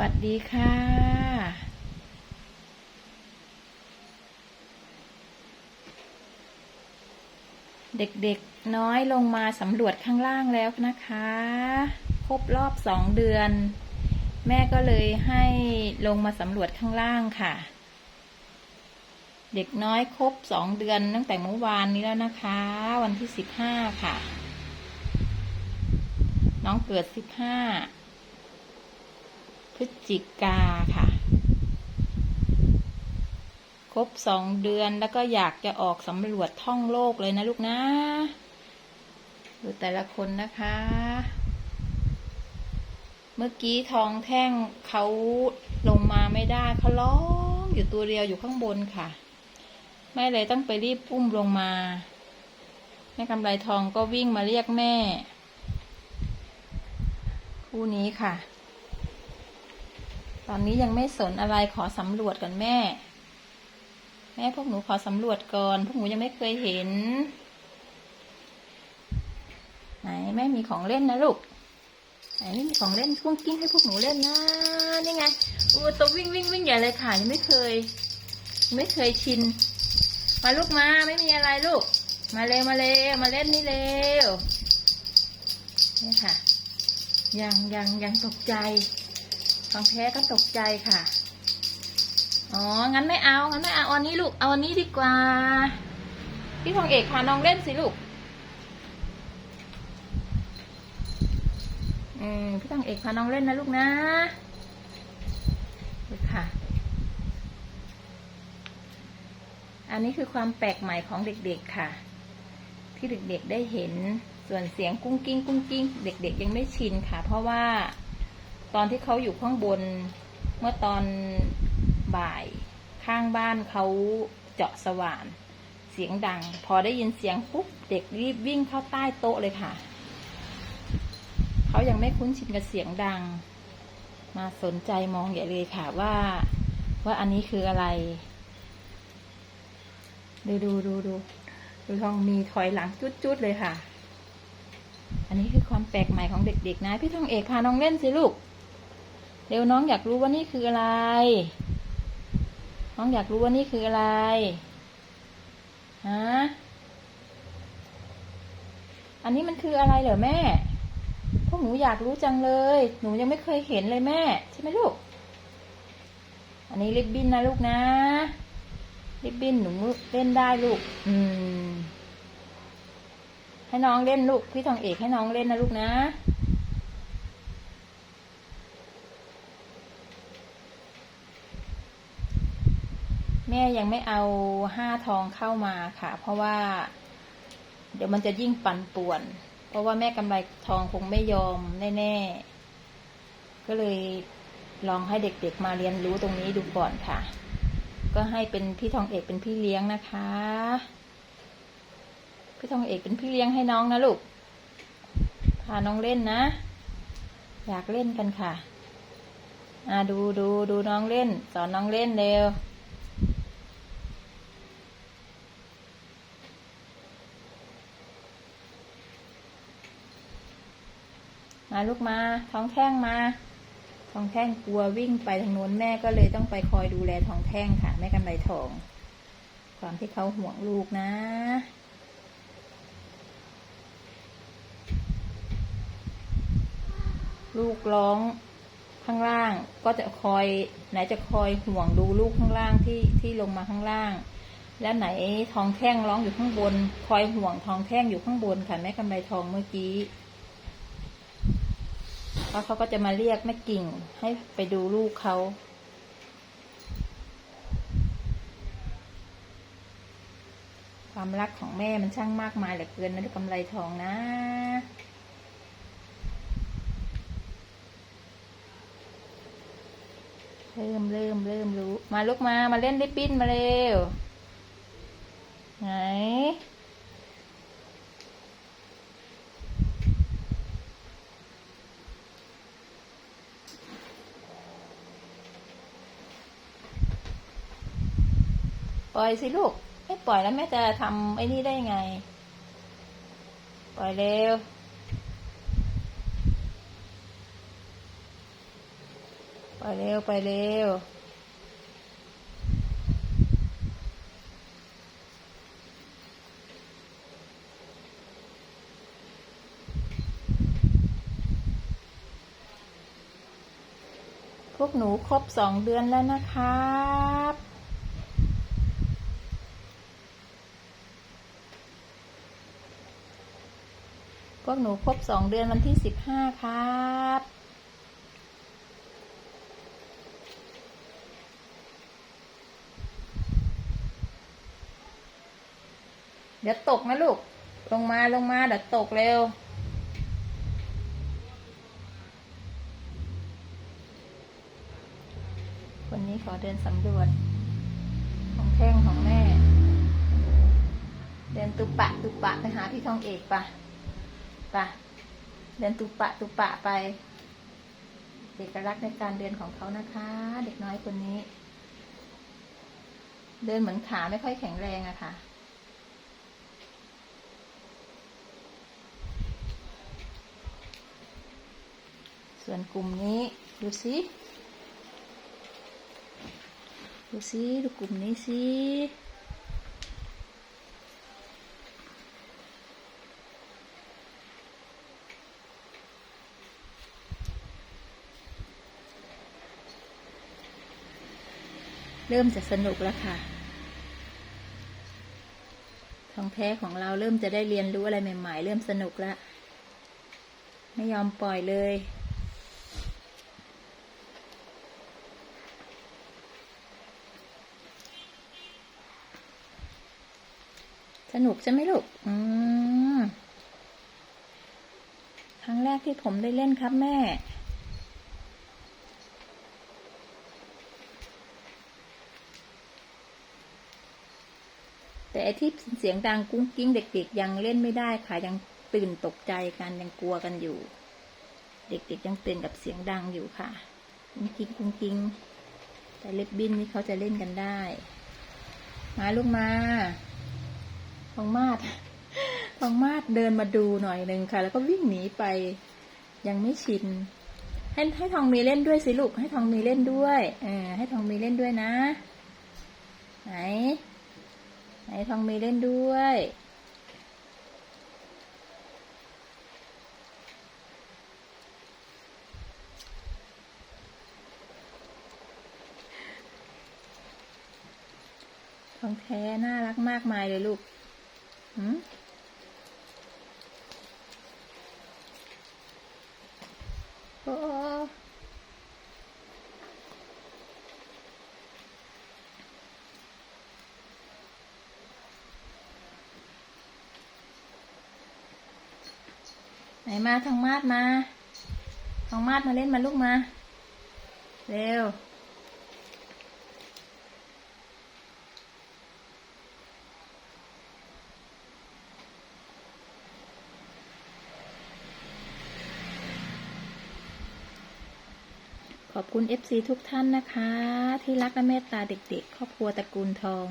วัสดีค่ะเด็กๆน้อยลงมาสำรวจข้างล่างแล้วนะคะ ครบรอบสองเดือน แม่ก็เลยให้ลงมาสำรวจข้างล่างค่ะ เด็กน้อยครบสองเดือนตั้งแต่เมื่อวานนี้แล้วนะคะ วันที่สิบห้าค่ะ น้องเกิดสิบห้า พฤศจิกาค่ะ ครบสองเดือนแล้วก็อยากจะออกสำรวจท่องโลกเลยนะลูกนะดูแต่ละคนนะคะ เมื่อกี้ทองแท่งเขาลงมาไม่ได้เขาร้องอยู่ตัวเดียวอยู่ข้างบนค่ะแม่เลยต้องไปรีบอุ้มลงมาแม่กำไรทองก็วิ่งมาเรียกแม่ คู่นี้ค่ะ ตอนนี้ยังไม่สนอะไรขอสำรวจก่อนแม่ แม่พวกหนูขอสำรวจก่อน พวกหนูยังไม่เคยเห็น ไหนแม่มีของเล่นนะลูกไหนนี่มีของเล่นกุ้งกิ้งให้พวกหนูเล่นนะนี่ไงอู้ตัววิ่งวิ่งวิ่งใหญ่เลยค่ะยังไม่เคย ไม่เคยชิน มาลูกมาไม่มีอะไรลูก มาเร็วมาเร็วมาเล่นนี่เร็วนี่ค่ะ ยังยังยังตกใจ ของแท้ก็ตกใจค่ะ อ๋อ งั้นไม่เอา งั้นไม่เอาอันนี้ลูก เอาอันนี้ดีกว่า พี่ทองเอกพาน้องเล่นสิลูก อืม พี่ทองเอกพาน้องเล่นนะลูกนะดูค่ะ อันนี้คือความแปลกใหม่ของเด็กๆค่ะ ที่เด็กๆได้เห็น ส่วนเสียงกุ้งกิ้งกุ้งกิ้ง เด็ก ๆ ยังไม่ชินค่ะ เพราะว่า ตอนที่เขาอยู่ข้างบนเมื่อตอนบ่ายข้างบ้านเขาเจาะสว่าน เสียงดัง พอได้ยินเสียงปุ๊บเด็กรีบวิ่งเข้าใต้โต๊ะเลยค่ะ เขายังไม่คุ้นชินกับเสียงดัง มาสนใจมองใหญ่เลยค่ะว่า ว่าอันนี้คืออะไร ดูดูดูดูดูทองมีถอยหลังจุดๆเลยค่ะ อันนี้คือความแปลกใหม่ของเด็กๆนะ พี่ทองเอกพาน้องเล่นสิลูก เร็วน้องอยากรู้ว่านี่คืออะไร น้องอยากรู้ว่านี่คืออะไร ฮะ อันนี้มันคืออะไรเหรอแม่ พวกหนูอยากรู้จังเลย หนูยังไม่เคยเห็นเลยแม่ ใช่ไหมลูก อันนี้ริบบิ้นนะลูกนะ ริบบิ้นหนูเล่นได้ลูก อืม ให้น้องเล่นลูก พี่ทองเอกให้น้องเล่นนะลูกนะ แม่ยังไม่เอาห้าทองเข้ามาค่ะ เพราะว่า เดี๋ยวมันจะยิ่งปั่นป่วน เพราะว่าแม่กำไรทองคงไม่ยอมแน่ๆ ก็เลยลองให้เด็กๆมาเรียนรู้ตรงนี้ดูก่อนค่ะ ก็ให้เป็นพี่ทองเอกเป็นพี่เลี้ยงนะคะ พี่ทองเอกเป็นพี่เลี้ยงให้น้องนะลูก พาน้องเล่นนะ อยากเล่นกันค่ะ อ่าดูดูดูน้องเล่น สอนน้องเล่นเร็ว มาลูกมา ท้องแท่งมา ท้องแท่งกลัววิ่งไปทางโน้นแม่ก็เลยต้องไปคอยดูแลท้องแท่งค่ะ แม่กำไรทอง ความที่เขาห่วงลูกนะลูกร้องข้างล่าง ก็จะคอย ไหนจะคอยห่วงดูลูกข้างล่างที่ที่ลงมาข้างล่าง แล้วไหนทองแท่งร้องอยู่ข้างบน คอยห่วงทองแท่งอยู่ข้างบนค่ะแม่กำไรทองเมื่อกี้ แล้วเขาก็จะมาเรียกแม่กิ่งให้ไปดูลูกเขาความรักของแม่มันช่างมากมายเหลือเกินนะกำไรทองนะ เริ่มเริ่มเริ่มรู้ มาลูกมามาเล่นริบบิ้นมาเร็ว ไหน ล่อยสิลูก ไม่ปล่อยแล้วแม่จะทำไอ้นี่ได้ไง ปล่อยเร็วปไปเร็วไปเร็วพวกหนูครบสองเดือนแล้วนะครั วกหนูครบสองเดือนวันที่สิบห้าครับเดี๋ยวตกนะลูก ลงมาลงมาเดี๋ยวตกเร็ว วันนี้ขอเดินสำรวจ ของแท่งของแม่ เดินตุปะตุปะไปหาพี่ทองเอกปะ ปะเดินตุปะตุปะไปเอกลักษณ์ในการเดินของเขานะคะ เด็กน้อยคนนี้ เดินเหมือนขาไม่ค่อยแข็งแรงอะค่ะ ส่วนกลุ่มนี้ดูสิดูสิดูกลุ่มนี้สิ เริ่มจะสนุกแล้วค่ะ ทองแท้ของเราเริ่มจะได้เรียนรู้อะไรใหม่ ๆ เริ่มสนุกแล้ว ไม่ยอมปล่อยเลย สนุกใช่ไหมลูก อืม ครั้งแรกที่ผมได้เล่นครับแม่ แต่ที่เสียงดังกุ้งกิ้งเด็ก ๆ ยังเล่นไม่ได้ค่ะยังตื่นตกใจกันยังกลัวกันอยู่ เด็ก ๆ ยังตื่นกับเสียงดังอยู่ค่ะกุ้งกิ้งกุ้งกิ้งแต่เล็บบินนี่เขาจะเล่นกันได้ มาลูกมาทองมาดทองมาดเดินมาดูหน่อยหนึ่งค่ะ แล้วก็วิ่งหนีไป ยังไม่ชินให้ให้ทองมีเล่นด้วยสิลูกให้ทองมีเล่นด้วยเออให้ทองมีเล่นด้วยนะ ไหน ไหนทองมีเล่นด้วย ทองแท้น่ารักมากมายเลยลูกหืมโอ้ ไหนมาทองมาดมาทองมาดมาเล่นมาลูกมา เร็ว ขอบคุณ FC ทุกท่านนะคะ ที่รักและเมตตาเด็กๆ ครอบครัวตระกูลทอง